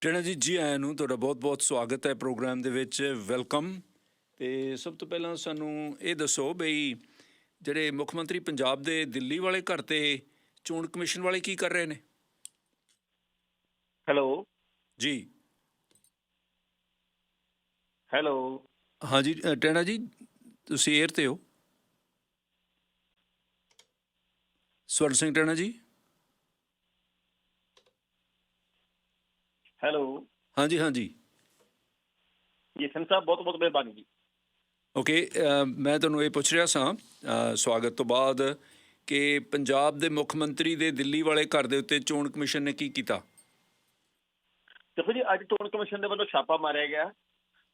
ਟਣਾ ਜੀ ਜੀ ਆਇਆਂ ਨੂੰ ਤੁਹਾਡਾ ਬਹੁਤ-ਬਹੁਤ ਸਵਾਗਤ ਹੈ ਪ੍ਰੋਗਰਾਮ ਦੇ ਵਿੱਚ। ਵੈਲਕਮ। ਤੇ ਸਭ ਤੋਂ ਪਹਿਲਾਂ ਸਾਨੂੰ ਇਹ ਦੱਸੋ ਬਈ ਜਿਹੜੇ ਮੁੱਖ ਮੰਤਰੀ ਪੰਜਾਬ ਦੇ ਦਿੱਲੀ ਵਾਲੇ ਘਰ ਤੇ ਚੋਣ ਕਮਿਸ਼ਨ ਵਾਲੇ ਕੀ ਕਰ ਰਹੇ ਨੇ? ਹੈਲੋ। ਜੀ। ਹੈਲੋ। ਹਾਂਜੀ ਟੈਣਾ ਜੀ ਤੁਸੀਂ 에ਅਰ ਤੇ ਹੋ। ਸਵਰਨ ਸਿੰਘ ਟੈਣਾ ਜੀ ਹੈਲੋ ਹਾਂਜੀ ਹਾਂਜੀ। ਜੀ ਸਿੰਘ ਸਾਹਿਬ ਬਹੁਤ ਬਹੁਤ ਮਿਹਰਬਾਨੀ ਜੀ। ਓਕੇ ਮੈਂ ਤੁਹਾਨੂੰ ਇਹ ਪੁੱਛ ਰਿਹਾ ਸਾਂ ਸਵਾਗਤ ਤੋਂ ਬਾਅਦ ਕਿ ਪੰਜਾਬ ਦੇ ਮੁੱਖ ਮੰਤਰੀ ਦੇ ਦਿੱਲੀ ਵਾਲੇ ਘਰ ਦੇ ਉੱਤੇ ਚੋਣ ਕਮਿਸ਼ਨ ਨੇ ਕੀ ਕੀਤਾ? ਦੇਖੋ ਜੀ ਅੱਜ ਚੋਣ ਕਮਿਸ਼ਨ ਦੇ ਵੱਲੋਂ ਛਾਪਾ ਮਾਰਿਆ ਗਿਆ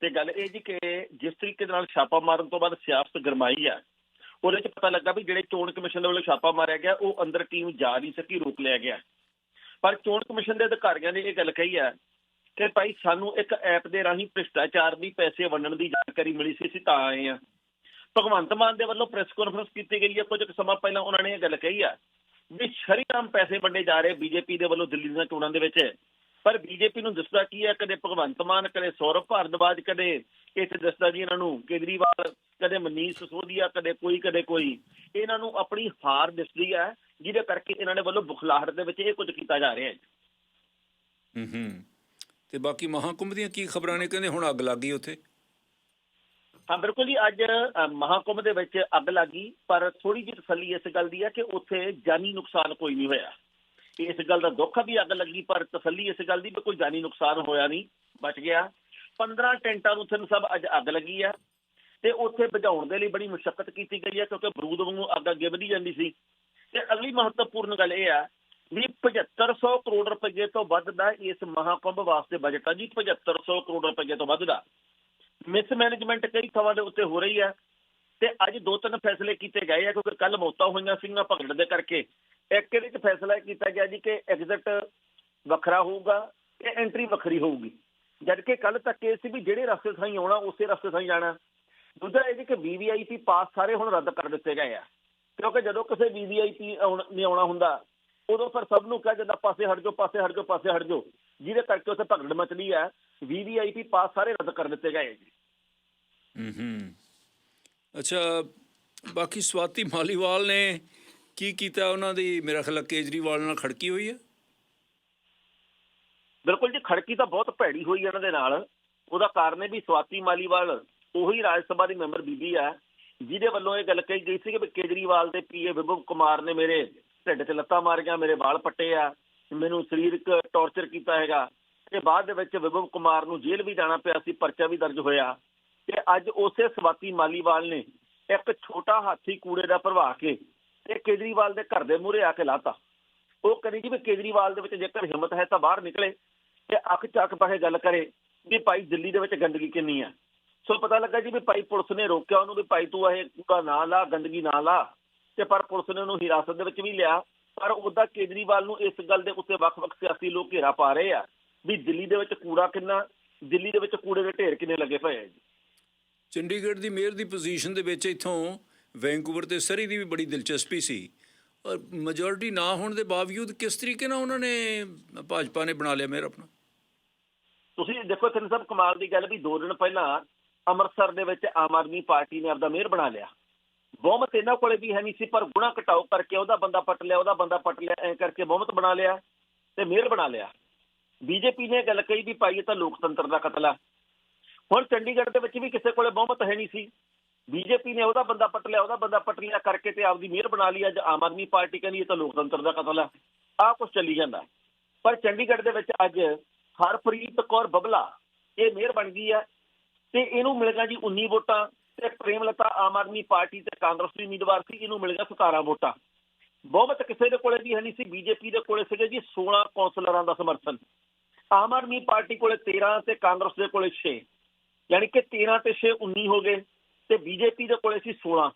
ਤੇ ਗੱਲ ਇਹ ਜੀ ਕਿ ਜਿਸ ਤਰੀਕੇ ਦੇ ਨਾਲ ਛਾਪਾ ਮਾਰਨ ਤੋਂ ਬਾਅਦ ਸਿਆਸਤ ਗਰਮਾਈ ਆ ਉਹਦੇ ਚ ਪਤਾ ਲੱਗਾ ਵੀ ਜਿਹੜੇ ਚੋਣ ਕਮਿਸ਼ਨ ਦੇ ਵੱਲੋਂ ਛਾਪਾ ਮਾਰਿਆ ਗਿਆ ਉਹ ਅੰਦਰ ਟੀਮ ਜਾ ਨਹੀਂ ਸਕੀ ਰੋਕ ਲਿਆ ਗਿਆ। ਪਰ ਚੋਣ ਕਮਿਸ਼ਨ ਦੇ ਅਧਿਕਾਰੀਆਂ ਨੇ ਇਹ ਗੱਲ ਕਹੀ ਹੈ ਕਿ ਭਾਈ ਸਾਨੂੰ ਇੱਕ ਐਪ ਦੇ ਰਾਹੀਂ ਭ੍ਰਿਸ਼ਟਾਚਾਰ ਦੀ ਪੈਸੇ ਵੰਡਣ ਦੀ ਜਾਣਕਾਰੀ ਮਿਲੀ ਸੀ, ਅਸੀਂ ਤਾਂ ਆਏ ਆ ਭਗਵੰਤ ਮਾਨ ਦੇ ਵੱਲੋਂ ਪ੍ਰੈਸ ਕਾਨਫਰੰਸ ਕੀਤੀ ਗਈ ਹੈ। ਕੁਝ ਕੁ ਸਮਾਂ ਪਹਿਲਾਂ ਉਹਨਾਂ ਨੇ ਇਹ ਗੱਲ ਕਹੀ ਆ ਵੀ ਸ਼ਰੀਆਮ ਪੈਸੇ ਵੰਡੇ ਜਾ ਰਹੇ ਬੀਜੇਪੀ ਦੇ ਵੱਲੋਂ ਦਿੱਲੀ ਦੀਆਂ ਚੋਣਾਂ ਦੇ ਵਿੱਚ। ਪਰ ਬੀਜੇਪੀ ਨੂੰ ਦਿਸਦਾ ਕੀ ਹੈ ਕਦੇ ਭਗਵੰਤ ਮਾਨ, ਕਦੇ ਸੌਰਵ ਭਾਰਦਵਾਜ, ਕਦੇ ਇੱਥੇ ਦਿਸਦਾ ਜੀ ਇਹਨਾਂ ਨੂੰ ਕੇਜਰੀਵਾਲ, ਕਦੇ ਮਨੀਸ਼ ਸਿਸੋਦੀਆ, ਕਦੇ ਕੋਈ ਕਦੇ ਕੋਈ। ਇਹਨਾਂ ਨੂੰ ਆਪਣੀ ਹਾਰ ਦਿਸਦੀ ਹੈ ਜਿਹਦੇ ਕਰਕੇ ਇਹਨਾਂ ਨੇ ਵੱਲੋਂ ਬੁਖਲਾਹਟ ਦੇ ਵਿੱਚ ਇਹ ਕੁਝ ਕੀਤਾ ਜਾ ਰਿਹਾ ਹੈ। ਹੂੰ ਹੂੰ। ਤੇ ਬਾਕੀ ਮਹਾਕੁੰਭ ਦੀਆਂ ਕੀ ਖਬਰਾਂ ਨੇ? ਕਹਿੰਦੇ ਹੁਣ ਅੱਗ ਲੱਗ ਗਈ ਉੱਥੇ। ਹਾਂ ਬਿਲਕੁਲ ਜੀ ਅੱਜ ਅ, ਮਹਾਕੁੰਭ ਦੇ ਵਿੱਚ ਅੱਗ ਲੱਗੀ ਪਰ ਥੋੜੀ ਜਿਹੀ ਤਸੱਲੀ ਇਸ ਗੱਲ ਦੀ ਹੈ ਕਿ ਉੱਥੇ ਜਾਨੀ ਨੁਕਸਾਨ ਕੋਈ ਨਹੀਂ ਹੋਇਆ। ਇਸ ਗੱਲ ਦਾ ਦੁੱਖ ਵੀ ਅੱਗ ਲੱਗੀ ਪਰ ਤਸੱਲੀ ਇਸ ਗੱਲ ਦੀ ਵੀ ਕੋਈ ਜਾਨੀ ਨੁਕਸਾਨ ਹੋਇਆ ਨਹੀਂ ਬਚ ਗਿਆ। 15 ਟੈਂਟਾਂ ਨੂੰ ਉੱਥੇ ਸਭ ਅੱਜ ਅੱਗ ਲੱਗੀ ਆ ਤੇ ਉੱਥੇ ਬੁਝਾਉਣ ਦੇ ਲਈ ਬੜੀ ਮੁਸ਼ਕਲ ਕੀਤੀ ਗਈ ਹੈ ਕਿਉਂਕਿ ਬਰੂਦ ਵਾਂਗੂ ਅੱਗ ਅੱਗੇ ਵਧੀ ਜਾਂਦੀ ਸੀ। ਤੇ ਅਗਲੀ ਮਹੱਤਵਪੂਰਨ ਗੱਲ ਇਹ ਆ ਵੀ 7500 ਕਰੋੜ ਰੁਪਏ ਤੋਂ ਵੱਧ ਦਾ ਇਸ ਮਹਾਕੁੰਭ ਵਾਸਤੇ ਬਜਟ ਆ ਜੀ 7500 ਕਰੋੜ ਰੁਪਏ ਤੋਂ ਵੱਧ ਦਾ ਮਿਸਮੈਨੇਜਮੈਂਟ ਕਈ ਥਾਵਾਂ ਦੇ ਉੱਤੇ ਹੋ ਰਹੀ ਹੈ ਤੇ ਅੱਜ ਦੋ ਤਿੰਨ ਫੈਸਲੇ ਕੀਤੇ ਗਏ ਆ, ਕਿਉਂਕਿ ਕੱਲ ਮੌਤਾਂ ਹੋਈਆਂ ਸਿੰਘਾਂ ਭਗੜ ਦੇ ਕਰਕੇ। ਇੱਕ ਇਹਦੇ ਵਿੱਚ ਫੈਸਲਾ ਕੀਤਾ ਗਿਆ ਜੀ ਕਿ ਐਗਜ਼ਿਟ ਵੱਖਰਾ ਹੋਊਗਾ ਤੇ ਐਂਟਰੀ ਵੱਖਰੀ ਹੋਊਗੀ। ਜਦ ਕਿ ਕੱਲ ਤੱਕ ਇਹ ਸੀ ਵੀ ਜਿਹੜੇ ਰਸਤੇ ਥਾਈ ਆਉਣਾ, ਉਸੇ ਰਸਤੇ ਥਾਈ ਜਾਣਾ। ਦੂਜਾ ਇਹ ਜੀ ਕਿ ਵੀਵੀਆਈਪੀ ਪਾਸ ਸਾਰੇ ਹੁਣ ਰੱਦ ਕਰ ਦਿੱਤੇ ਗਏ ਆ। ਕਿਉਂਕਿ ਜਦੋਂ ਕਿਸੇ ਵੀਵੀਆਈਪੀ ਨਹੀਂ ਆਉਣਾ ਹੁੰਦਾ ਉਦੋਂ ਫਿਰ ਸਭ ਨੂੰ ਕਹਿ ਜਾਂਦਾ ਪਾਸੇ ਹਟ ਜਾਓ ਪਾਸੇ ਹਟ ਜਾਓ ਪਾਸੇ ਹਟ ਜਾਓ। ਜਿਹਦੇ ਕਰਕੇ ਉੱਥੇ ਭਗੜ ਮਚਦੀ ਹੈ ਵੀਵੀਆਈਪੀ ਪਾਸ ਸਾਰੇ ਰੱਦ ਕਰ ਦਿੱਤੇ ਗਏ ਜੀ। ਹੂੰ ਹੂੰ। ਅੱਛਾ ਬਾਕੀ ਸਵਾਤੀ ਮਾਲੀਵਾਲ ਨੇ ਕੀ ਕੀਤਾ ਉਹਨਾਂ ਦੀ? ਮੇਰਾ ਖਿਆਲ ਕੇਜਰੀਵਾਲ ਨਾਲ ਖੜਕੀ ਹੋਈ ਹੈ? ਬਿਲਕੁਲ ਜੀ ਖੜਕੀ ਤਾਂ ਬਹੁਤ ਭੈੜੀ ਹੋਈ ਇਹਨਾਂ ਦੇ ਨਾਲ। ਉਹਦਾ ਕਾਰਨ ਹੈ ਵੀ ਸਵਾਤੀ ਮਾਲੀਵਾਲ ਉਹੀ ਰਾਜ ਸਭਾ ਦੀ ਮੈਂਬਰ ਬੀਬੀ ਆ ਜਿਹਦੇ ਵੱਲੋਂ ਇਹ ਗੱਲ ਕਹੀ ਗਈ ਸੀ ਕਿ ਕੇਜਰੀਵਾਲ ਦੇ ਪੀਏ ਵਿਭਵ ਕੁਮਾਰ ਨੇ ਮੇਰੇ ਢਿੱਡ ਚ ਲੱਤਾਂ ਮਾਰੀਆਂ ਮੇਰੇ ਵਾਲ ਪੱਟੇ ਆ, ਮੈਨੂੰ ਸਰੀਰਕ ਟੌਰਚਰ ਕੀਤਾ ਹੈਗਾ। ਤੇ ਬਾਅਦ ਦੇ ਵਿੱਚ ਵਿਭਵ ਕੁਮਾਰ ਨੂੰ ਜੇਲ੍ਹ ਵੀ ਜਾਣਾ ਪਿਆ ਸੀ, ਪਰਚਾ ਵੀ ਦਰਜ ਹੋਇਆ। ਤੇ ਅੱਜ ਉਸੇ ਸਵਾਤੀ ਮਾਲੀਵਾਲ ਨੇ ਇੱਕ ਛੋਟਾ ਹਾਥੀ ਕੂੜੇ ਦਾ ਭਰਵਾ ਕੇ ਤੇ ਕੇਜਰੀਵਾਲ ਦੇ ਘਰ ਦੇ ਮੂਹਰੇ ਆ ਕੇ ਲਾਤਾ। ਉਹ ਕਹਿੰਦੀ ਜੀ ਵੀ ਕੇਜਰੀਵਾਲ ਦੇ ਵਿੱਚ ਜੇਕਰ ਹਿੰਮਤ ਹੈ ਤਾਂ ਬਾਹਰ ਨਿਕਲੇ ਤੇ ਅੱਖ ਚੱਕ ਪਾਹੇ ਗੱਲ ਕਰੇ ਵੀ ਭਾਈ ਦਿੱਲੀ ਦੇ ਵਿੱਚ ਗੰਦਗੀ ਕਿੰਨੀ ਆ। ਸੋ ਪਤਾ ਲੱਗਾ ਜੀ ਵੀ ਭਾਈ ਪੁਲਿਸ ਨੇ ਰੋਕਿਆ ਉਹਨੂੰ ਵੀ ਭਾਈ ਤੂੰ ਇਹ ਕੂੜਾ ਨਾ ਲਾ, ਗੰਦਗੀ ਨਾ ਲਾ। ਤੇ ਪਰ ਪੁਲਿਸ ਨੇ ਉਹਨੂੰ ਹਿਰਾਸਤ ਦੇ ਵਿੱਚ ਵੀ ਲਿਆ। ਪਰ ਉਹਦਾ ਕੇਜਰੀਵਾਲ ਨੂੰ ਇਸ ਗੱਲ ਦੇ ਉੱਤੇ ਵੱਖ-ਵੱਖ ਸਿਆਸੀ ਲੋਕ ਘੇਰਾ ਪਾ ਰਹੇ ਆ ਵੀ ਦਿੱਲੀ ਦੇ ਵਿੱਚ ਕੂੜਾ ਕਿੰਨਾ ਦਿੱਲੀ ਦੇ ਵਿੱਚ ਕੂੜੇ ਦੇ ਢੇਰ ਕਿੰਨੇ ਲੱਗੇ ਪਏ ਆ ਜੀ। ਚੰਡੀਗੜ੍ਹ ਦੀ ਮੇਅਰ ਦੀ ਪੋਜੀਸ਼ਨ ਦੇ ਵਿੱਚ ਇੱਥੋਂ ਵੈਂਕੂਵਰ ਤੇ ਸਰੀ ਦੀ ਵੀ ਬੜੀ ਦਿਲਚਸਪੀ ਸੀ। ਔਰ ਮੈਜੋਰਿਟੀ ਨਾ ਹੋਣ ਦੇ ਬਾਵਜੂਦ ਕਿਸ ਤਰੀਕੇ ਨਾਲ ਉਹਨਾਂ ਨੇ ਭਾਜਪਾ ਨੇ ਬਣਾ ਲਿਆ ਮੇਅਰ ਆਪਣਾ? ਤੁਸੀਂ ਦੇਖੋ ਤਿੰਨ ਸਭ ਕਮਾਲ ਦੀ ਗੱਲ ਵੀ 2 ਦਿਨ ਪਹਿਲਾਂ ਅੰਮ੍ਰਿਤਸਰ ਦੇ ਵਿੱਚ ਆਮ ਆਦਮੀ ਪਾਰਟੀ ਨੇ ਆਪਦਾ ਮੇਅਰ ਬਣਾ ਲਿਆ। ਬਹੁਮਤ ਇਹਨਾਂ ਕੋਲੇ ਵੀ ਹੈ ਨਹੀਂ ਸੀ, ਪਰ ਗੁਣਾ ਘਟਾਓ ਕਰਕੇ ਉਹਦਾ ਬੰਦਾ ਪਟ ਲਿਆ, ਉਹਦਾ ਬੰਦਾ ਪਟ ਲਿਆ, ਐ ਕਰਕੇ ਬਹੁਮਤ ਬਣਾ ਲਿਆ ਤੇ ਮੇਅਰ ਬਣਾ ਲਿਆ। ਬੀਜੇਪੀ ਨੇ ਗੱਲ ਕਹੀ ਵੀ ਭਾਈ ਇਹ ਤਾਂ ਲੋਕਤੰਤਰ ਦਾ ਕਤਲ ਆ। ਹੁਣ ਚੰਡੀਗੜ੍ਹ ਦੇ ਵਿੱਚ ਵੀ ਕਿਸੇ ਕੋਲੇ ਬਹੁਮਤ ਹੈ ਨਹੀਂ ਸੀ। ਬੀਜੇਪੀ ਨੇ ਉਹਦਾ ਬੰਦਾ ਪਟ ਲਿਆ, ਉਹਦਾ ਬੰਦਾ ਪਟ ਲਿਆ ਕਰਕੇ ਤੇ ਆਪਦੀ ਮੇਅਰ ਬਣਾ ਲਈ। ਅੱਜ ਆਮ ਆਦਮੀ ਪਾਰਟੀ ਕਹਿੰਦੀ ਇਹ ਤਾਂ ਲੋਕਤੰਤਰ ਦਾ ਕਤਲ ਆ। ਆਹ ਕੁਝ ਚੱਲੀ ਜਾਂਦਾ। ਪਰ ਚੰਡੀਗੜ੍ਹ ਦੇ ਵਿੱਚ ਅੱਜ ਹਰਪ੍ਰੀਤ ਕੌਰ ਬਬਲਾ, ਇਹ ਮੇਅਰ ਬਣ ਗਈ ਆ ਤੇ ਇਹਨੂੰ ਮਿਲ ਗਿਆ ਜੀ 19 ਵੋਟਾਂ। ਤੇ ਪ੍ਰੇਮਲਤਾ ਆਮ ਆਦਮੀ ਪਾਰਟੀ ਤੇ ਕਾਂਗਰਸ ਦੀ ਉਮੀਦਵਾਰ ਸੀ, ਇਹਨੂੰ ਮਿਲ ਗਿਆ 17 ਵੋਟਾਂ। ਬਹੁਮਤ ਕਿਸੇ ਦੇ ਕੋਲੇ ਵੀ ਹੈ ਨਹੀਂ ਸੀ, ਬੀਜੇਪੀ ਦੇ ਕੋਲੇ ਸੀਗੇ ਜੀ 16 ਕੌਂਸਲਰਾਂ ਦਾ ਸਮਰਥਨ। ਆਮ ਆਦਮੀ ਪਾਰਟੀ ਕੋਲੇ 13 ਤੇ ਕਾਂਗਰਸ ਦੇ ਕੋਲੇ 6 ਯਾਨੀ ਕਿ 13 ਤੇ 6 19 ਹੋ ਗਏ ਤੇ ਬੀਜੇਪੀ ਦੇ ਕੋਲੇ ਸੀ 16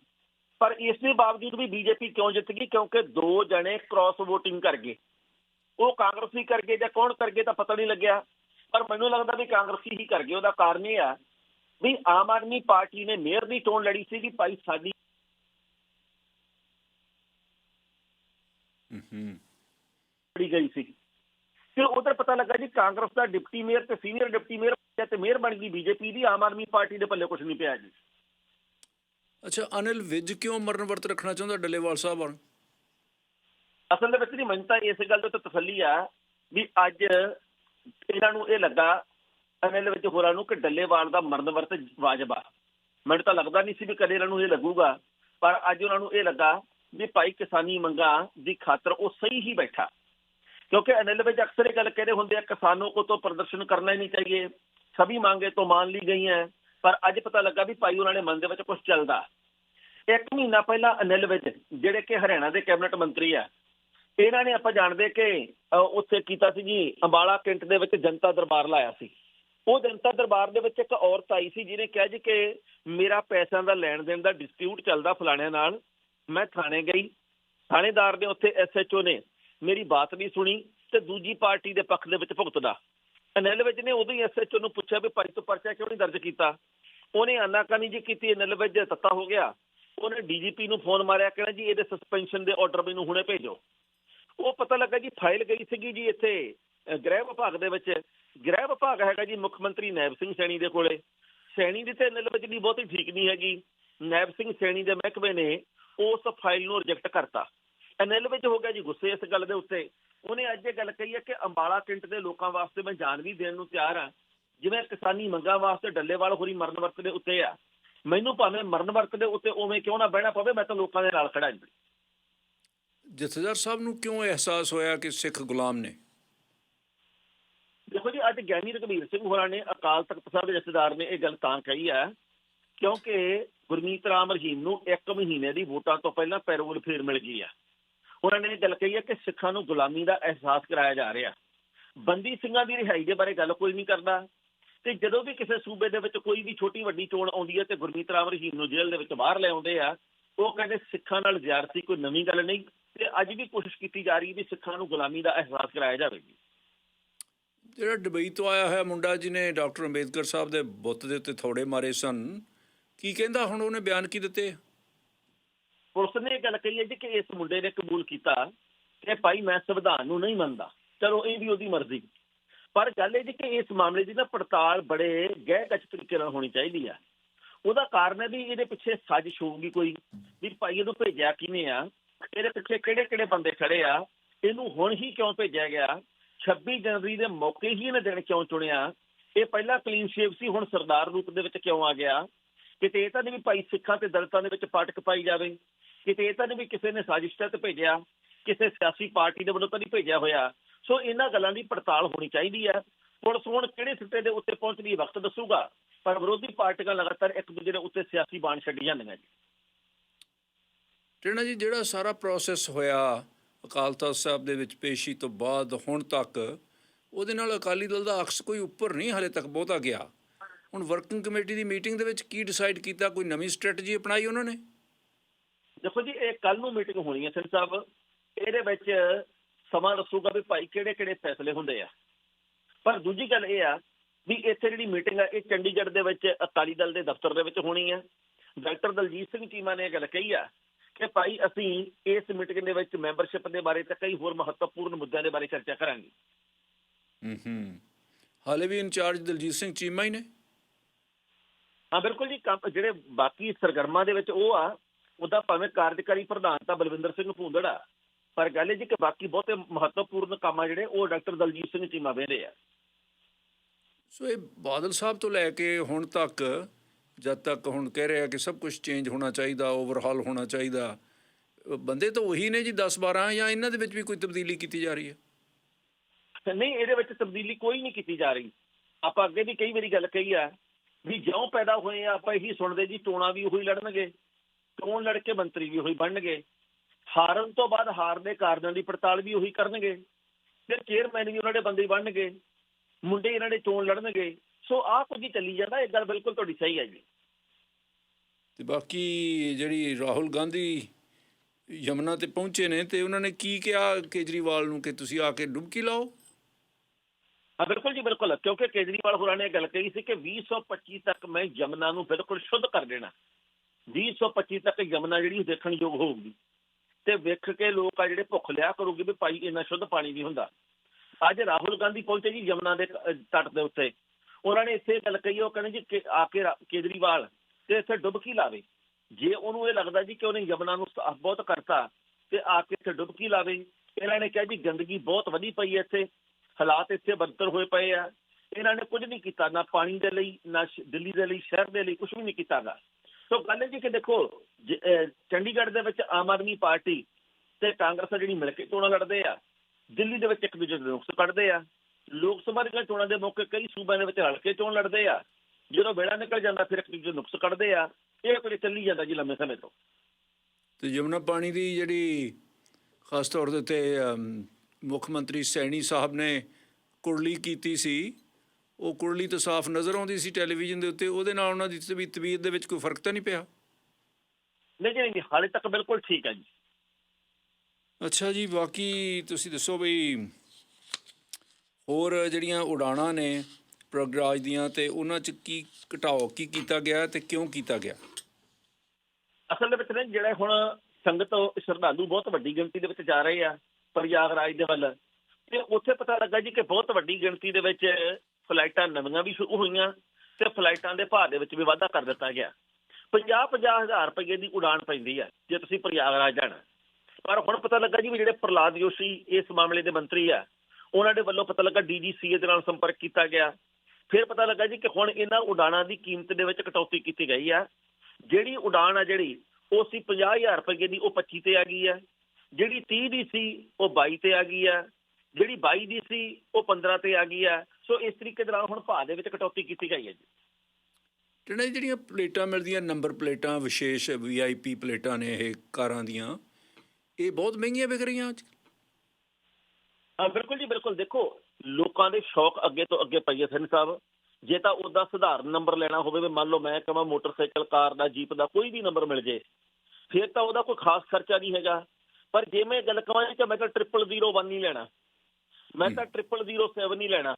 ਪਰ ਇਸ ਦੇ ਬਾਵਜੂਦ ਵੀ ਬੀਜੇਪੀ ਕਿਉਂ ਜਿੱਤ ਗਈ? ਕਿਉਂਕਿ ਦੋ ਜਣੇ ਕ੍ਰਾਸ VOTING ਕਰ ਗਏ। ਉਹ ਕਾਂਗਰਸੀ ਕਰ ਗਏ ਜਾਂ ਕੌਣ ਕਰ ਗਏ ਤਾਂ ਪਤਾ ਨਹੀਂ ਲੱਗਿਆ। ਪਰ ਮੈਨੂੰ ਲੱਗਦਾ ਵੀ ਕਾਂਗਰਸੀ ਹੀ ਕਰ ਗਏ। ਉਹਦਾ ਕਾਰਨ ਇਹ ਆ ਵੀ ਆਮ ਆਦਮੀ ਪਾਰਟੀ ਨੇ ਮੇਅਰ ਦੀ ਚੋਣ ਲੜੀ ਸੀ ਕਿ ਭਾਈ ਸਾਡੀ ਹੂੰ ਹੂੰ ਲੜੀ ਗਈ ਸੀ। ਫਿਰ ਉਧਰ ਪਤਾ ਲੱਗਾ ਜੀ ਕਾਂਗਰਸ ਦਾ ਡਿਪਟੀ ਮੇਅਰ ਤੇ ਸੀਨੀਅਰ ਡਿਪਟੀ ਮੇਅਰ ਤੇ ਮੇਅਰ ਬਣ ਗਈ ਬੀਜੇਪੀ ਦੀ ਆਮ ਆਦਮੀ ਪਾਰਟੀ ਦੇ ਪੱਲੇ ਕੁਝ ਨਹੀਂ ਪਿਆ ਜੀ। ਅੱਛਾ ਅਨਿਲ ਵਿਜ ਕਿਉਂ ਮਰਨ ਵਰਤ ਰੱਖਣਾ ਚਾਹੁੰਦਾ ਡੱਲੇਵਾਲ ਸਾਹਿਬ ਵੱਲ ਅਸਲ ਦੇ ਵਿੱਚ ਨਹੀਂ ਮੈਨੂੰ ਤਾਂ ਇਸ ਗੱਲ ਤਾਂ ਤਸੱਲੀ ਆ ਵੀ ਅੱਜ ਇਹਨਾਂ ਨੂੰ ਇਹ ਲੱਗਾ ਅਨਿਲ ਵਿੱਚ ਹੋਰਾਂ ਨੂੰ ਕਿ ਡੱਲੇਵਾਲ ਦਾ ਮਰਨ ਵਰਤ ਵਾਜਬ ਆ ਮੈਨੂੰ ਤਾਂ ਲੱਗਦਾ ਨਹੀਂ ਸੀ ਵੀ ਕਦੇ ਇਹਨਾਂ ਨੂੰ ਇਹ ਲੱਗੂਗਾ ਪਰ ਅੱਜ ਉਹਨਾਂ ਨੂੰ ਇਹ ਲੱਗਾ ਵੀ ਭਾਈ ਕਿਸਾਨੀ ਮੰਗਾਂ ਦੀ ਖਾਤਰ ਉਹ ਸਹੀ ਹੀ ਬੈਠਾ क्योंकि अनिल विज अक्सर ये गल कहते होंगे हैं किसानों को तो प्रदर्शन करना ही नहीं चाहिए सभी मांगे तो मान ली गई हैं पर ਅੱਜ ਪਤਾ ਲੱਗਾ ਵੀ ਭਾਈ ਉਹਨਾਂ ਨੇ ਮਨ ਦੇ ਵਿੱਚ ਕੁਝ ਚੱਲਦਾ ਇੱਕ ਮਹੀਨਾ ਪਹਿਲਾਂ ਅਨਿਲ ਵਿਜ ਜਿਹੜੇ ਕਿ ਹਰਿਆਣਾ ਦੇ ਕੈਬਨਿਟ ਮੰਤਰੀ ਆ ਇਹਨਾਂ ਨੇ ਆਪਾਂ ਜਾਣਦੇ ਕਿ ਅ, ਉੱਥੇ ਕੀਤਾ ਸੀ ਜੀ ਅੰਬਾਲਾ ਕੈਂਟ ਦੇ ਵਿੱਚ ਜਨਤਾ ਦਰਬਾਰ ਲਾਇਆ ਸੀ ਉਹ ਜਨਤਾ ਦਰਬਾਰ ਦੇ ਵਿੱਚ ਇੱਕ ਔਰਤ ਆਈ ਸੀ, ਜਿਹਨੇ ਕਿਹਾ ਜੀ ਕਿ ਮੇਰਾ ਪੈਸਿਆਂ ਦਾ ਲੈਣ ਦੇਣ ਦਾ ਡਿਸਪਿਊਟ ਚੱਲਦਾ ਫਲਾਣਿਆਂ ਨਾਲ। ਮੈਂ ਥਾਣੇ ਗਈ। ਥਾਣੇਦਾਰ ਨੇ ਉੱਥੇ ਐਸਐਚਓ ਨੇ ਮੇਰੀ ਬਾਤ ਨਹੀਂ ਸੁਣੀ ਤੇ ਦੂਜੀ ਪਾਰਟੀ ਦੇ ਪੱਖ ਦੇ ਵਿੱਚ ਭੁਗਤਦਾ। ਅਨਿਲ ਵਿਜ ਨੇ ਉਦੋਂ ਹੀ ਐਸਐਚਓ ਨੂੰ ਪੁੱਛਿਆ ਵੀ ਭਾਈ ਤੋਂ ਪਰਚਾ ਕਿਉਂ ਨਹੀਂ ਦਰਜ ਕੀਤਾ? ਉਹਨੇ ਆਨਾਕਾਨੀ ਜੀ ਕੀਤੀ, ਅਨਿਲ ਵਿਜ ਤੱਤਾ ਹੋ ਗਿਆ। ਉਹਨੇ ਡੀਜੀਪੀ ਨੂੰ ਫੋਨ ਮਾਰਿਆ ਕਹਿੰਦਾ ਜੀ ਇਹਦੇ ਸਸਪੈਂਸ਼ਨ ਦੇ ਆਰਡਰ ਮੈਨੂੰ ਹੁਣੇ ਭੇਜੋ। ਉਹ ਪਤਾ ਲੱਗਾ ਜੀ ਫਾਈਲ ਗਈ ਸੀਗੀ ਜੀ ਇੱਥੇ ਗ੍ਰਹਿ ਵਿਭਾਗ ਦੇ ਵਿੱਚ। ਗ੍ਰਹਿ ਵਿਭਾਗ ਹੈਗਾ ਜੀ ਮੁੱਖ ਮੰਤਰੀ ਨੈਬ ਸਿੰਘ ਸੈਣੀ ਦੇ ਕੋਲੇ। ਸੈਣੀ ਦੀ ਤੇ ਅਨਿਲ ਬਹੁਤੀ ਠੀਕ ਨਹੀਂ ਹੈਗੀ। ਨੈਬ ਸਿੰਘ ਸੈਣੀ ਦੇ ਮਹਿਕਮੇ ਨੇ ਉਸ ਫਾਈਲ ਨੂੰ ਰਿਜੈਕਟ ਕਰਤਾ। ਅਨਿਲ ਵਿੱਚ ਹੋ ਗਿਆ ਜੀ ਗੁੱਸੇ ਇਸ ਗੱਲ ਦੇ ਉੱਤੇ। ਉਹਨੇ ਅੱਜ ਇਹ ਗੱਲ ਕਹੀ ਹੈ ਕਿ ਅੰਬਾਲਾ ਕਿੰਟ ਦੇ ਲੋਕਾਂ ਵਾਸਤੇ ਮੈਂ ਜਾਨ ਵੀ ਦੇਣ ਨੂੰ ਤਿਆਰ ਹਾਂ। ਜਿਵੇਂ ਕਿਸਾਨੀ ਮੰਗਾਂ ਵਾਸਤੇ ਡੱਲੇਵਾਲ ਹੋਰੀ ਮਰਨ ਵਰਤ ਦੇ ਉੱਤੇ ਆ। ਮੈਨੂੰ ਭਾਵੇਂ ਮਰਨ ਵਰਤ ਦੇ ਉੱਤੇ ਉਵੇਂ ਕਿਉਂ ਨਾ ਬਹਿਣਾ ਪਵੇ, ਮੈਂ ਤਾਂ ਲੋਕਾਂ ਦੇ ਨਾਲ ਖੜਾ ਜੀ ਜਥੇਦਾਰ ਸਾਹਿਬ ਨੂੰ ਕਿਉਂ ਅਹਿਸਾਸ ਹੋਇਆ ਕਿ ਸਿੱਖ ਗੁਲਾਮ ਨੇ? ਦੇਖੋ ਜੀ, ਅੱਜ ਗਿਆਨੀ ਰਘਬੀਰ ਸਿੰਘ ਹੋਰਾਂ ਨੇ ਅਕਾਲ ਤਖਤ ਸਾਹਿਬ ਦੇ ਜਥੇਦਾਰ ਨੇ ਇਹ ਗੱਲ ਤਾਂ ਕਹੀ ਹੈ, ਕਿਉਂਕਿ ਗੁਰਮੀਤ ਰਾਮ ਰਹੀਮ ਨੂੰ ਇੱਕ ਮਹੀਨੇ ਦੀ ਵੋਟਾਂ ਤੋਂ ਪਹਿਲਾਂ ਪੈਰੋਲ ਫੇਰ ਮਿਲ ਗਈ ਆ ਉਹਨਾਂ ਨੇ ਇਹ ਗੱਲ ਕਹੀ ਹੈ ਕਿ ਸਿੱਖਾਂ ਨੂੰ ਗੁਲਾਮੀ ਦਾ ਅਹਿਸਾਸ ਕਰਾਇਆ ਜਾ ਰਿਹਾ। ਬੰਦੀ ਸਿੰਘਾਂ ਦੀ ਰਿਹਾਈ ਦੇ ਬਾਰੇ ਗੱਲ ਕੋਈ ਨਹੀਂ ਕਰਦਾ। ਤੇ ਜਦੋਂ ਵੀ ਕਿਸੇ ਸੂਬੇ ਦੇ ਵਿੱਚ ਕੋਈ ਵੀ ਛੋਟੀ ਵੱਡੀ ਚੋਣ ਆਉਂਦੀ ਹੈ ਤੇ ਗੁਰਮੀਤ ਰਾਮ ਰਹੀਮ ਨੂੰ ਜੇਲ੍ਹ ਦੇ ਵਿੱਚ ਬਾਹਰ ਲੈ ਆਉਂਦੇ ਆ, ਉਹ ਕਹਿੰਦੇ ਸਿੱਖਾਂ ਨਾਲ ਜ਼ਿਆਰਤੀ ਕੋਈ ਨਵੀਂ ਗੱਲ ਨਹੀਂ। ਤੇ ਅੱਜ ਵੀ ਕੋਸ਼ਿਸ਼ ਕੀਤੀ ਜਾ ਰਹੀ ਵੀ ਸਿੱਖਾਂ ਨੂੰ ਗੁਲਾਮੀ ਦਾ ਅਹਿਸਾਸ ਕਰਾਇਆ ਜਾਵੇ ਜਿਹੜਾ ਦੁਬਈ ਤੋਂ ਆਇਆ ਹੋਇਆ ਮੁੰਡਾ ਜਿਹਨੇ ਡਾਕਟਰ ਅੰਬੇਦਕਰ ਸਾਹਿਬ ਦੇ ਬੁੱਤ ਦੇ ਉੱਤੇ ਥੋੜੇ ਮਾਰੇ ਸਨ, ਕੀ ਕਹਿੰਦਾ ਹੁਣ ਉਹਨੇ ਬਿਆਨ ਕੀ ਦਿੱਤੇ? ਪੁਲਿਸ ਨੇ ਇਹ ਗੱਲ ਕਹੀ ਹੈ ਜੀ ਕਿ ਇਸ ਮੁੰਡੇ ਨੇ ਕਬੂਲ ਕੀਤਾ ਕਿ ਭਾਈ ਮੈਂ ਸੰਵਿਧਾਨ ਨੂੰ ਨਹੀਂ ਮੰਨਦਾ। ਚਲੋ ਇਹ ਵੀ ਉਹਦੀ ਮਰਜ਼ੀ। ਪਰ ਗੱਲ ਇਹ ਜੀ ਕਿ ਇਸ ਮਾਮਲੇ ਦੀ ਨਾ ਪੜਤਾਲ ਬੜੇ ਗਹਿ ਕੱਚ ਤਰੀਕੇ ਨਾਲ ਹੋਣੀ ਚਾਹੀਦੀ ਆ। ਉਹਦਾ ਕਾਰਨ ਹੈ ਵੀ ਇਹਦੇ ਪਿੱਛੇ ਸਾਜ਼ਿਸ਼ ਹੋਊਗੀ ਕੋਈ, ਵੀ ਭਾਈ ਇਹਨੂੰ ਭੇਜਿਆ ਕਿਹਨੇ ਆ? ਇਹਦੇ ਪਿੱਛੇ ਕਿਹੜੇ ਕਿਹੜੇ ਬੰਦੇ ਖੜੇ ਆ? ਇਹਨੂੰ ਹੁਣ ਹੀ ਕਿਉਂ ਭੇਜਿਆ ਗਿਆ? 26 ਜਨਵਰੀ ਦੇ ਮੌਕੇ ਹੀ ਇਹਨੇ ਦਿਨ ਕਿਉਂ ਚੁਣਿਆ? ਇਹ ਪਹਿਲਾਂ ਕਲੀਨ ਸ਼ੇਵ ਸੀ, ਹੁਣ ਸਰਦਾਰ ਰੂਪ ਦੇ ਵਿੱਚ ਕਿਉਂ ਆ ਗਿਆ? ਕਿਤੇ ਇਹ ਤਾਂ ਨਹੀਂ ਵੀ ਭਾਈ ਸਿੱਖਾਂ ਤੇ ਦਲਿਤਾਂ ਦੇ ਵਿੱਚ ਪਾਟਕ ਪਾਈ ਜਾਵੇ। ਕਿਤੇ ਇਹ ਤਾਂ ਨਹੀਂ ਵੀ ਕਿਸੇ ਨੇ ਸਾਜ਼ਿਸ਼ ਤਹਿਤ ਭੇਜਿਆ। ਕਿਸੇ ਸਿਆਸੀ ਪਾਰਟੀ ਦੇ ਵੱਲੋਂ ਤਾਂ ਨਹੀਂ ਭੇਜਿਆ ਹੋਇਆ। ਸੋ ਇਹਨਾਂ ਗੱਲਾਂ ਦੀ ਪੜਤਾਲ ਹੋਣੀ ਚਾਹੀਦੀ ਹੈ ਪੁਲਿਸ ਹੁਣ ਕਿਹੜੇ ਸਿੱਟੇ ਦੇ ਉੱਤੇ ਪਹੁੰਚਦੀ ਵਕਤ ਦੱਸੂਗਾ? ਪਰ ਵਿਰੋਧੀ ਪਾਰਟੀਆਂ ਲਗਾਤਾਰ ਇੱਕ ਦੂਜੇ ਦੇ ਉੱਤੇ ਸਿਆਸੀ ਬਾਣ ਛੱਡੀ ਜਾਂਦੀਆਂ ਜੀ ਟੇਣਾ ਜੀ, ਜਿਹੜਾ ਸਾਰਾ ਪ੍ਰੋਸੈਸ ਹੋਇਆ ਅਕਾਲ ਤਖਤ ਸਾਹਿਬ ਦੇ ਵਿੱਚ ਪੇਸ਼ੀ ਤੋਂ ਬਾਅਦ ਹੁਣ ਤੱਕ ਉਹਦੇ ਨਾਲ ਅਕਾਲੀ ਦਲ ਦਾ ਅਕਸ ਕੋਈ ਉੱਪਰ ਨਹੀਂ ਹਲੇ ਤੱਕ ਬਹੁਤਾ ਗਿਆ। ਹੁਣ ਵਰਕਿੰਗ ਕਮੇਟੀ ਦੀ ਮੀਟਿੰਗ ਦੇ ਵਿੱਚ ਕੀ ਡਿਸਾਈਡ ਕੀਤਾ, ਕੋਈ ਨਵੀਂ ਸਟ੍ਰੈਟਜੀ ਅਪਣਾਈ ਉਹਨਾਂ ਨੇ? ਦੇਖੋ ਜੀ, ਇਹ ਕੱਲ ਨੂੰ ਮੀਟਿੰਗ ਹੋਣੀ ਹੈ ਸਿੰਘ ਸਾਹਿਬ। ਇਹਦੇ ਵਿੱਚ ਸਮਾਂ ਦੱਸੂਗਾ ਵੀ ਭਾਈ ਕਿਹੜੇ ਕਿਹੜੇ ਫੈਸਲੇ ਹੁੰਦੇ ਆ। ਪਰ ਦੂਜੀ ਗੱਲ ਇਹ ਆ ਵੀ ਇੱਥੇ ਜਿਹੜੀ ਮੀਟਿੰਗ ਆ, ਇਹ ਚੰਡੀਗੜ੍ਹ ਦੇ ਵਿੱਚ ਅਕਾਲੀ ਦਲ ਦੇ ਦਫ਼ਤਰ ਦੇ ਵਿੱਚ ਹੋਣੀ ਹੈ ਡਾਕਟਰ ਦਲਜੀਤ ਸਿੰਘ ਚੀਮਾ ਨੇ ਇਹ ਗੱਲ ਕਹੀ ਆ ਕਿ ਭਾਈ ਅਸੀਂ ਇਸ ਮੀਟਿੰਗ ਦੇ ਵਿੱਚ ਮੈਂਬਰਸ਼ਿਪ ਦੇ ਬਾਰੇ ਤੇ ਕਈ ਹੋਰ ਮਹੱਤਵਪੂਰਨ ਮੁੱਦਿਆਂ ਦੇ ਬਾਰੇ ਚਰਚਾ ਕਰਾਂਗੇ। ਹੂੰ ਹੂੰ ਹਾਲੇ ਵੀ ਇੰਚਾਰਜ ਦਲਜੀਤ ਸਿੰਘ ਚੀਮਾ ਹੀ ਨੇ? ਹਾਂ ਬਿਲਕੁਲ ਜੀ। ਜਿਹੜੇ ਬਾਕੀ ਸਰਗਰਮਾਂ ਦੇ ਵਿੱਚ ਉਹ ਆ ਉਹਦਾ ਭਾਵੇਂ ਕਾਰਜਕਾਰੀ ਪ੍ਰਧਾਨ ਤਾਂ ਬਲਵਿੰਦਰ ਸਿੰਘ ਭੂੰਦੜ ਆ। ਪਰ ਗੱਲ ਇਹ ਜੀ ਕਿ ਬਾਕੀ ਬਹੁਤੇ ਮਹੱਤਵਪੂਰਨ ਕੰਮ ਆ ਜਿਹੜੇ ਉਹ ਡਾਕਟਰ ਦਲਜੀਤ ਸਿੰਘ ਚੀਮਾ ਵੇਂਦੇ ਆ। ਸੋ ਇਹ ਬਾਦਲ ਸਾਹਿਬ ਤੋਂ ਲੈ ਕੇ ਹੁਣ ਤੱਕ ਜਦ ਤੱਕ ਹੁਣ ਕਹਿ ਰਹੇ ਕਿ ਸਭ ਕੁਝ ਚੇਂਜ ਹੋਣਾ ਚਾਹੀਦਾ ਓਵਰਹਾਲ ਹੋਣਾ ਚਾਹੀਦਾ, ਬੰਦੇ ਤਾਂ ਉਹੀ ਨੇ ਜੀ 10 12 ਜਾਂ ਇਹਨਾਂ ਦੇ ਵਿੱਚ ਵੀ ਕੋਈ ਤਬਦੀਲੀ ਕੀਤੀ ਜਾ ਰਹੀ ਹੈ? ਨਹੀਂ, ਇਹਦੇ ਵਿੱਚ ਤਬਦੀਲੀ ਕੋਈ ਨਹੀਂ ਕੀਤੀ ਜਾ ਰਹੀ। ਆਪਾਂ ਅੱਗੇ ਵੀ ਕਈ ਵਾਰੀ ਗੱਲ ਕਹੀ ਆ ਵੀ ਜਿਉਂ ਪੈਦਾ ਹੋਏ ਆ, ਆਪਾਂ ਇਹੀ ਸੁਣਦੇ ਜੀ ਚੋਣਾਂ ਵੀ ਉਹੀ ਲੜਨਗੇ ਚੋਣ ਲੜ ਕੇ ਮੰਤਰੀ ਵੀ ਉਹੀ ਬਣਨਗੇ। ਹਾਰਨ ਤੋਂ ਬਾਅਦ ਹਾਰ ਦੇ ਕਾਰਨਾਂ ਦੀ ਪੜਤਾਲ ਵੀ ਉਹੀ ਕਰਨਗੇ। ਫਿਰ ਚੇਅਰਮੈਨ ਵੀ ਉਹਨਾਂ ਦੇ ਬੰਦੇ ਬਣਨਗੇ। ਮੁੰਡੇ ਇਹਨਾਂ ਦੇ ਚੋਣ ਲੜਨਗੇ। ਸੋ ਆਹ ਕੁਝ ਚੱਲੀ ਜਾਂਦਾ ਇਹ ਗੱਲ ਬਿਲਕੁਲ ਤੁਹਾਡੀ ਸਹੀ ਹੈ ਜੀ। ਤੇ ਬਾਕੀ ਜਿਹੜੀ ਰਾਹੁਲ ਗਾਂਧੀ ਯਮਨਾ ਤੇ ਪਹੁੰਚੇ ਨੇ ਤੇ ਉਹਨਾਂ ਨੇ ਕੀ ਕਿਹਾ ਕੇਜਰੀਵਾਲ ਨੂੰ ਕਿ ਤੁਸੀਂ ਆ ਕੇ ਡੁਬਕੀ ਲਾਓ? ਹਾਂ ਬਿਲਕੁਲ ਜੀ ਬਿਲਕੁਲ। ਕਿਉਂਕਿ ਕੇਜਰੀਵਾਲ ਹੋਰਾਂ ਨੇ ਗੱਲ ਕਹੀ ਸੀ ਕਿ 2025 ਤੱਕ ਮੈਂ ਯਮਨਾ ਨੂੰ ਬਿਲਕੁਲ ਸ਼ੁੱਧ ਕਰ ਦੇਣਾ। 2025 ਤੱਕ ਯਮਨਾ ਜਿਹੜੀ ਦੇਖਣ ਯੋਗ ਹੋਊਗੀ। ਤੇ ਵੇਖ ਕੇ ਲੋਕ ਆ ਜਿਹੜੇ ਭੁੱਖ ਲਿਆ ਕਰੂਗੇ ਵੀ ਭਾਈ ਇੰਨਾ ਸ਼ੁੱਧ ਪਾਣੀ ਨਹੀਂ ਹੁੰਦਾ। ਅੱਜ ਰਾਹੁਲ ਗਾਂਧੀ ਪਹੁੰਚੇ ਜੀ ਯਮਨਾ ਦੇ ਤੱਟ ਦੇ ਉੱਤੇ। ਉਹਨਾਂ ਨੇ ਇਸੇ ਗੱਲ ਕਹੀ, ਉਹ ਕਹਿੰਦੇ ਜੀ ਕਿ ਆ ਕੇ ਕੇਜਰੀਵਾਲ ਤੇ ਇੱਥੇ ਡੁਬਕੀ ਲਾਵੇ? ਜੇ ਉਹਨੂੰ ਇਹ ਲੱਗਦਾ ਜੀ ਕਿ ਉਹਨੇ ਯਮਨਾ ਨੂੰ ਸਾਫ਼ ਬਹੁਤ ਕਰਤਾ ਤੇ ਆ ਕੇ ਇੱਥੇ ਡੁਬਕੀ ਲਾਵੇ? ਇਹਨਾਂ ਨੇ ਕਿਹਾ ਜੀ ਗੰਦਗੀ ਬਹੁਤ ਵਧੀ ਪਈ ਹੈ ਇੱਥੇ, ਹਾਲਾਤ ਇੱਥੇ ਬਦਤਰ ਹੋਏ ਪਏ ਆ। ਇਹਨਾਂ ਨੇ ਕੁਝ ਨਹੀਂ ਕੀਤਾ, ਨਾ ਪਾਣੀ ਦੇ ਲਈ, ਨਾ ਦਿੱਲੀ ਦੇ ਲਈ, ਸ਼ਹਿਰ ਦੇ ਲਈ ਕੁਝ ਵੀ ਨਹੀਂ ਕੀਤਾਗਾ। ਸੋ ਗੱਲ ਹੈ ਜੀ ਕਿ ਦੇਖੋ, ਜ- ਚੰਡੀਗੜ੍ਹ ਦੇ ਵਿੱਚ ਆਮ ਆਦਮੀ ਪਾਰਟੀ ਤੇ ਕਾਂਗਰਸ ਜਿਹੜੀ ਮਿਲ ਕੇ ਚੋਣਾਂ ਲੜਦੇ ਆ, ਦਿੱਲੀ ਦੇ ਵਿੱਚ ਇੱਕ ਦੂਜੇ ਦੇ ਨੁਕਸ ਕੱਢਦੇ ਆ। ਲੋਕ ਸਭਾ ਦੀਆਂ ਚੋਣਾਂ ਦੇ ਮੌਕੇ ਕਈ ਸੂਬਿਆਂ ਦੇ ਵਿੱਚ ਰਲ ਕੇ ਚੋਣ ਲੜਦੇ ਆ। ਜਦੋਂ ਵੇੜਾ ਨਿਕਲ ਜਾਂਦਾ ਫਿਰ ਇੱਕ ਦੂਜੇ ਨੁਕਸ ਕੱਢਦੇ ਆ। ਇਹ ਕੁਝ ਚੱਲੀ ਜਾਂਦਾ ਜੀ ਲੰਮੇ ਸਮੇਂ ਤੋਂ। ਤੇ ਯਮੁਨਾ ਪਾਣੀ ਦੀ ਜਿਹੜੀ ਖਾਸ ਤੌਰ ਦੇ ਉੱਤੇ ਮੁੱਖ ਮੰਤਰੀ ਸੈਣੀ ਸਾਹਿਬ ਨੇ ਕੁਰਲੀ ਕੀਤੀ ਸੀ ਉਹ ਕੁਰਲੀ ਤਾਂ ਸਾਫ਼ ਨਜ਼ਰ ਆਉਂਦੀ ਸੀ ਟੈਲੀਵਿਜ਼ਨ ਦੇ ਉੱਤੇ ਉਹਦੇ ਨਾਲ ਉਹਨਾਂ ਦੀ ਤਬੀ- ਤਬੀਅਤ ਦੇ ਵਿੱਚ ਕੋਈ ਫ਼ਰਕ ਤਾਂ ਨਹੀਂ ਪਿਆ? ਨਹੀਂ ਨਹੀਂ ਹਾਲੇ ਤੱਕ ਬਿਲਕੁਲ ਠੀਕ ਹੈ ਜੀ। ਅੱਛਾ ਜੀ ਬਾਕੀ ਤੁਸੀਂ ਦੱਸੋ ਬਈ ਹੋਰ ਜਿਹੜੀਆਂ ਉਡਾਣਾਂ ਨੇ ਪ੍ਰਗਰਾਜ ਦੀਆਂ ਤੇ ਉਹਨਾਂ 'ਚ ਕੀ ਘਟਾਓ, ਕੀ ਕੀਤਾ ਗਿਆ ਤੇ ਕਿਉਂ ਕੀਤਾ ਗਿਆ? ਅਸਲ ਦੇ ਵਿੱਚ ਨੇ ਜਿਹੜੇ ਹੁਣ ਸੰਗਤ ਸ਼ਰਧਾਲੂ ਬਹੁਤ ਵੱਡੀ ਗਿਣਤੀ ਦੇ ਵਿੱਚ ਜਾ ਰਹੇ ਆ, ਪ੍ਰਯਾਗਰਾਜ ਦੇ ਵੱਲ, ਤੇ ਉੱਥੇ ਪਤਾ ਲੱਗਾ ਜੀ ਕਿ ਬਹੁਤ ਵੱਡੀ ਗਿਣਤੀ ਦੇ ਵਿੱਚ ਫਲਾਈਟਾਂ ਨਵੀਆਂ ਵੀ ਸ਼ੁਰੂ ਹੋਈਆਂ ਤੇ ਫਲਾਈਟਾਂ ਦੇ ਭਾਅ ਦੇ ਵਿੱਚ ਵੀ ਵਾਧਾ ਕਰ ਦਿੱਤਾ ਗਿਆ। 50-50 ਹਜ਼ਾਰ ਰੁਪਏ ਦੀ ਉਡਾਨ ਪੈਂਦੀ ਹੈ ਜੇ ਤੁਸੀਂ ਪ੍ਰਯਾਗਰਾਜ ਜਾਣਾ। ਪਰ ਹੁਣ ਪਤਾ ਲੱਗਾ ਜੀ ਵੀ ਜਿਹੜੇ ਪ੍ਰਲਾਦ ਜੋਸ਼ੀ ਇਸ ਮਾਮਲੇ ਦੇ ਮੰਤਰੀ ਆ ਉਹਨਾਂ ਦੇ ਵੱਲੋਂ ਪਤਾ ਲੱਗਾ ਡੀਜੀਸੀਏ ਦੇ ਨਾਲ ਸੰਪਰਕ ਕੀਤਾ ਗਿਆ। ਫਿਰ ਪਤਾ ਲੱਗਾ ਜੀ ਕਿ ਹੁਣ ਇਹਨਾਂ ਉਡਾਣਾਂ ਦੀ ਕੀਮਤ ਦੇ ਵਿੱਚ ਕਟੌਤੀ ਕੀਤੀ ਗਈ ਆ। ਜਿਹੜੀ ਉਡਾਣ ਆ ਜਿਹੜੀ, ਉਹ ਸੀ 50000 ਰੁਪਏ ਦੀ, ਉਹ 25 ਤੇ ਆ ਗਈ ਆ। ਜਿਹੜੀ 30 ਦੀ ਸੀ, ਉਹ 22 ਤੇ ਆ ਗਈ ਆ। ਜਿਹੜੀ 22 ਦੀ ਸੀ, ਉਹ 15 ਤੇ ਆ ਗਈ ਆ। ਸੋ ਇਸ ਤਰੀਕੇ ਦੇ ਨਾਲ ਹੁਣ ਭਾਅ ਦੇ ਵਿੱਚ ਕਟੌਤੀ ਕੀਤੀ ਗਈ ਹੈ ਜੀ। ਜਿਹੜੇ ਜਿਹੜੀਆਂ ਪਲੇਟਾਂ ਮਿਲਦੀਆਂ, ਨੰਬਰ ਪਲੇਟਾਂ, ਵਿਸ਼ੇਸ਼ ਵੀਆਈਪੀ ਪਲੇਟਾਂ ਨੇ ਇਹ ਕਾਰਾਂ ਦੀਆਂ, ਇਹ ਬਹੁਤ ਮਹਿੰਗੀਆਂ ਵਿਕ ਰਹੀਆਂ ਅੱਜ ਬਿਲਕੁਲ ਜੀ ਬਿਲਕੁਲ। ਦੇਖੋ ਲੋਕਾਂ ਦੇ ਸ਼ੌਕ ਅੱਗੇ ਤੋਂ ਅੱਗੇ ਪਈ ਹੈ ਸਿੰਘ ਸਾਹਿਬ। ਜੇ ਤਾਂ ਉਹਦਾ ਸਧਾਰਨ ਨੰਬਰ ਲੈਣਾ ਹੋਵੇ ਵੀ ਮੰਨ ਲਓ ਮੈਂ ਕਹਾਂ ਮੋਟਰਸਾਈਕਲ ਕਾਰ ਦਾ ਜੀਪ ਦਾ ਕੋਈ ਵੀ ਨੰਬਰ ਮਿਲ ਜੇ ਫਿਰ ਤਾਂ ਉਹਦਾ ਕੋਈ ਖਾਸ ਖਰਚਾ ਨਹੀਂ ਹੈਗਾ। ਪਰ ਜੇ ਮੈਂ ਗੱਲ ਜੀ ਕਿ ਮੈਂ ਤਾਂ 0001 ਨਹੀਂ ਲੈਣਾ। ਮੈਂ ਤਾਂ 0007 ਨਹੀਂ ਲੈਣਾ।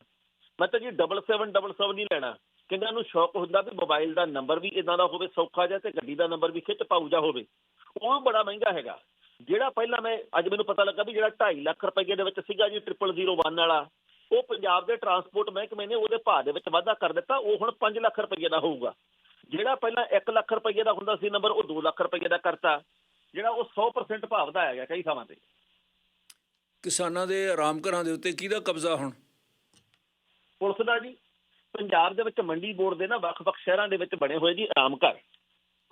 ਮੈਂ ਤਾਂ ਜੀ 7777 ਨਹੀਂ ਲੈਣਾ। ਕਿੰਨਾਂ ਨੂੰ ਸ਼ੌਕ ਹੁੰਦਾ ਵੀ ਮੋਬਾਈਲ ਦਾ ਨੰਬਰ ਵੀ ਇਦਾਂ ਦਾ ਹੋਵੇ ਸੌਖਾ ਜਿਹਾ ਤੇ ਗੱਡੀ ਦਾ ਨੰਬਰ ਵੀ ਖਿੱਚ ਪਾਊ ਜਾ ਹੋਵੇ। ਉਹ ਬੜਾ ਮਹਿੰਗਾ ਹੈਗਾ। ਜਿਹੜਾ ਪਹਿਲਾਂ ਮੈਂ ਅੱਜ ਮੈਨੂੰ ਪਤਾ ਲੱਗਾ ਵੀ ਜਿਹੜਾ 2.5 ਲੱਖ ਰੁਪਏ ਦੇ ਵਿੱਚ ਸੀਗਾ ਜੀ 0001 ਵਾਲਾ ਉਹ ਪੰਜਾਬ ਦੇ ਟਰਾਂਸਪੋਰਟ ਮਹਿਕਮੇ ਨੇ ਉਹਦੇ ਭਾਅ ਦੇ ਵਿੱਚ ਵਾਧਾ ਕਰ ਦਿੱਤਾ ਉਹ ਹੁਣ 5 ਲੱਖ ਰੁਪਏ ਦਾ ਹੋਊਗਾ। ਜਿਹੜਾ ਪਹਿਲਾਂ 1 ਲੱਖ ਰੁਪਏ ਦਾ ਹੁੰਦਾ ਸੀ ਨੰਬਰ ਉਹ 2 ਲੱਖ ਰੁਪਏ ਦਾ ਕਰਤਾ। ਜਿਹੜਾ ਉਹ 100% ਭਾਅ ਵਧਾਇਆ ਗਿਆ ਕਈ ਥਾਵਾਂ ਤੇ। ਕਿਸਾਨਾਂ ਦੇ ਆਰਾਮ ਘਰਾਂ ਦੇ ਉੱਤੇ ਕਿਹਦਾ ਕਬਜ਼ਾ ਹੁਣ? ਪੁਲਿਸ ਦਾ ਜੀ। ਪੰਜਾਬ ਦੇ ਵਿੱਚ ਮੰਡੀ ਬੋਰਡ ਦੇ ਨਾ ਵੱਖ-ਵੱਖ ਸ਼ਹਿਰਾਂ ਦੇ ਵਿੱਚ ਬਣੇ ਹੋਏ ਜੀ ਆਰਾਮ ਘਰ।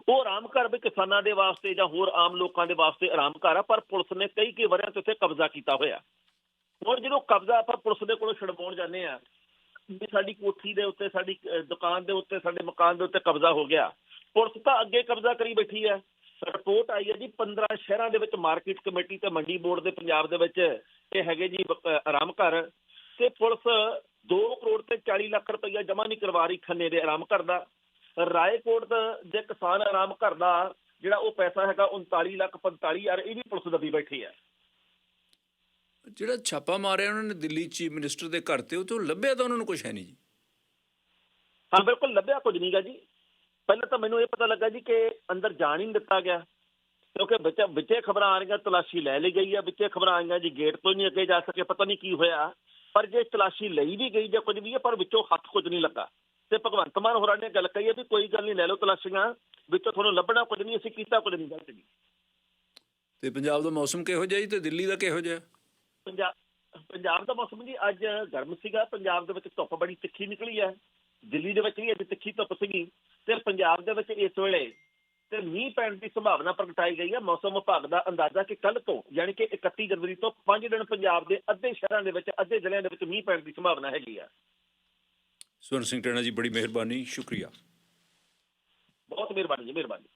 ਉਹ ਆਰਾਮ ਘਰ ਵੀ ਕਿਸਾਨਾਂ ਦੇ ਵਾਸਤੇ ਜਾਂ ਹੋਰ ਆਮ ਲੋਕਾਂ ਦੇ ਵਾਸਤੇ ਆਰਾਮ ਘਰ ਆ, ਪਰ ਪੁਲਿਸ ਨੇ ਕਈ ਕਈ ਵਰਿਆਂ ਤੋਂ ਉੱਥੇ ਕਬਜ਼ਾ ਕੀਤਾ ਹੋਇਆ। ਹੁਣ ਜਦੋਂ ਕਬਜ਼ਾ ਆਪਾਂ ਪੁਲਿਸ ਦੇ ਕੋਲੋਂ ਛਡਵਾਉਣ ਜਾਂਦੇ ਆ ਵੀ ਸਾਡੀ ਕੋਠੀ ਦੇ ਉੱਤੇ, ਸਾਡੀ ਦੁਕਾਨ ਦੇ ਉੱਤੇ, ਸਾਡੇ ਮਕਾਨ ਦੇ ਉੱਤੇ ਕਬਜ਼ਾ ਹੋ ਗਿਆ। ਪੁਲਿਸ ਤਾਂ ਅੱਗੇ ਕਬਜ਼ਾ ਕਰੀ ਬੈਠੀ ਹੈ। ਰਿਪੋਰਟ ਆਈ ਹੈ ਜੀ 15 ਸ਼ਹਿਰਾਂ ਦੇ ਵਿੱਚ ਮਾਰਕੀਟ ਕਮੇਟੀ ਤੇ ਮੰਡੀ ਬੋਰਡ ਦੇ ਪੰਜਾਬ ਦੇ ਵਿੱਚ ਇਹ ਹੈਗੇ ਜੀ ਆਰਾਮ ਘਰ। ਤੇ ਪੁਲਿਸ 2 ਕਰੋੜ ਤੇ 40 ਲੱਖ ਰੁਪਈਆ ਜਮ੍ਹਾਂ ਨਹੀਂ ਕਰਵਾ ਰਹੀ ਖੰਨੇ ਦੇ ਆਰਾਮ ਘਰ ਦਾ। ਰਾਏਕੋਟ ਦਾ ਕਿਸਾਨ ਆਰਾਮ ਘਰ ਦਾ ਜਿਹੜਾ ਉਹ ਪੈਸਾ ਹੈਗਾ 39 ਲੱਖ 45 ਹਜ਼ਾਰ ਇਹ ਵੀ ਪੁਲਿਸ ਦਬੀ ਬੈਠੀ ਹੈ। ਜਿਹੜਾ ਛਾਪਾ ਮਾਰਿਆ ਉਹਨਾਂ ਨੇ ਦਿੱਲੀ ਚੀਫ ਮਿਨਿਸਟਰ ਦੇ ਘਰ ਤੇ ਉਹ ਤੋਂ ਲੱਭਿਆ ਤਾਂ ਉਹਨਾਂ ਨੂੰ ਕੁਝ ਹੈ ਨਹੀਂ ਜੀ। ਹਾਂ ਬਿਲਕੁਲ ਲੱਭਿਆ ਕੁਝ ਨਹੀਂਗਾ ਜੀ। ਪਹਿਲਾਂ ਤਾਂ ਮੈਨੂੰ ਇਹ ਪਤਾ ਲੱਗਾ ਜੀ ਕਿ ਅੰਦਰ ਜਾਣ ਹੀ ਨਹੀਂ ਦਿੱਤਾ ਗਿਆ। ਕਿਉਂਕਿ ਵਿੱਚ ਵਿੱਚੇ ਖਬਰਾਂ ਆ ਰਹੀਆਂ ਤਲਾਸ਼ੀ ਲੈ ਲਈ ਗਈ ਆ ਵਿੱਚੇ ਖਬਰਾਂ ਆਈਆਂ ਜੀ ਗੇਟ ਤੋਂ ਨਹੀਂ ਅੱਗੇ ਜਾ ਸਕੇ ਪਤਾ ਨਹੀਂ ਕੀ ਹੋਇਆ। ਪਰ ਜੇ ਤਲਾਸ਼ੀ ਲਈ ਵੀ ਗਈ ਜਾਂ ਕੁਝ ਵੀ ਹੈ ਪਰ ਵਿੱਚੋਂ ਹੱਥ ਕੁਝ ਨਹੀਂ ਲੱਗਾ। ਤੇ ਭਗਵੰਤ ਮਾਨ ਹੋਰਾਂ ਨੇ ਗੱਲ ਕਹੀ ਹੈ ਵੀ ਕੋਈ ਗੱਲ ਨਹੀਂ ਲੈ ਲਓ ਤਲਾਸ਼ੀਆਂ ਵਿੱਚੋਂ ਤੁਹਾਨੂੰ ਲੱਭਣਾ ਕੁਝ ਨਹੀਂ ਅਸੀਂ ਕੀਤਾ ਕੁਝ ਨਹੀਂ ਗਲਤ ਜੀ ਤੇ ਪੰਜਾਬ ਦਾ ਮੌਸਮ ਕਿਹੋ ਜਿਹਾ ਜੀ ਤੇ ਦਿੱਲੀ ਦਾ ਕਿਹੋ ਜਿਹਾ? ਪੰਜਾਬ ਪੰਜਾਬ ਦਾ ਮੌਸਮ ਜੀ ਅੱਜ ਗਰਮ ਸੀਗਾ ਪੰਜਾਬ ਦੇ ਵਿੱਚ ਧੁੱਪ ਬੜੀ ਤਿੱਖੀ ਨਿਕਲੀ ਹੈ। ਦਿੱਲੀ ਦੇ ਵਿੱਚ ਵੀ ਅੱਜ ਤਿੱਖੀ ਧੁੱਪ ਸੀਗੀ ਤੇ ਪੰਜਾਬ ਦੇ ਵਿੱਚ ਇਸ ਵੇਲੇ ਤੇ ਮੀਂਹ ਪੈਣ ਦੀ ਸੰਭਾਵਨਾ ਪ੍ਰਗਟਾਈ ਗਈ ਹੈ। ਮੌਸਮ ਵਿਭਾਗ ਦਾ ਅੰਦਾਜ਼ਾ ਕਿ ਕੱਲ ਤੋਂ ਯਾਨੀ ਕਿ 31 ਜਨਵਰੀ ਤੋਂ 5 ਦਿਨ ਪੰਜਾਬ ਦੇ ਅੱਧੇ ਸ਼ਹਿਰਾਂ ਦੇ ਵਿੱਚ ਅੱਧੇ ਜ਼ਿਲ੍ਹਿਆਂ ਦੇ ਵਿੱਚ ਮੀਂਹ ਪੈਣ ਦੀ ਸੰਭਾਵਨਾ ਹੈਗੀ ਆ। ਸਵਰਨ ਸਿੰਘ ਟੈਣਾ ਜੀ ਬੜੀ ਮਿਹਰਬਾਨੀ ਸ਼ੁਕਰੀਆ। ਬਹੁਤ ਮਿਹਰਬਾਨੀ ਜੀ ਮਿਹਰਬਾਨੀ।